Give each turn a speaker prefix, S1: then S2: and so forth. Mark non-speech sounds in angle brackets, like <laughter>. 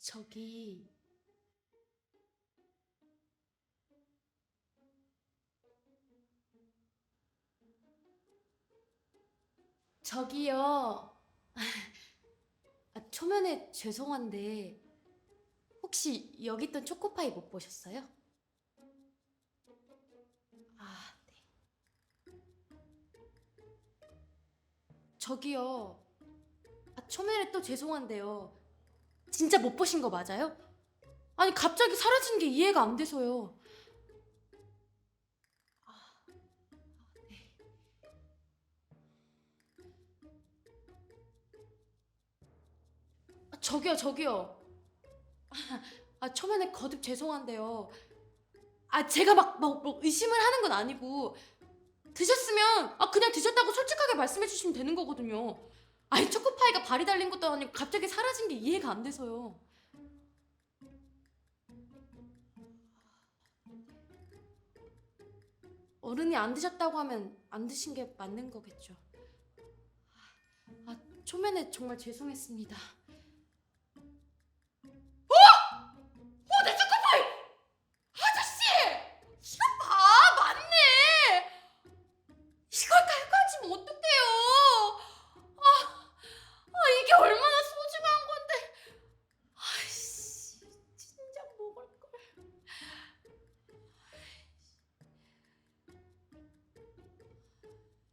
S1: 저기 저기요. <laughs> 아, 초면에 죄송한데 혹시 여기 있던 초코파이 못 보셨어요? 아, 네. 저기요. 아, 초면에 또 죄송한데요. 진짜 못 보신 거 맞아요? 아니 갑자기 사라진 게 이해가 안 돼서요. 아, 네. 아, 저기요, 저기요. 아, 초면에 거듭 죄송한데요. 아, 제가 막, 막, 뭐 의심을 하는 건 아니고 드셨으면 아 그냥 드셨다고 솔직하게 말씀해 주시면 되는 거거든요. 아니 초코파이가 발이 달린 것도 아니고 갑자기 사라진 게 이해가 안 돼서요. 어른이 안 드셨다고 하면 안 드신 게 맞는 거겠죠. 아, 초면에 정말 죄송했습니다.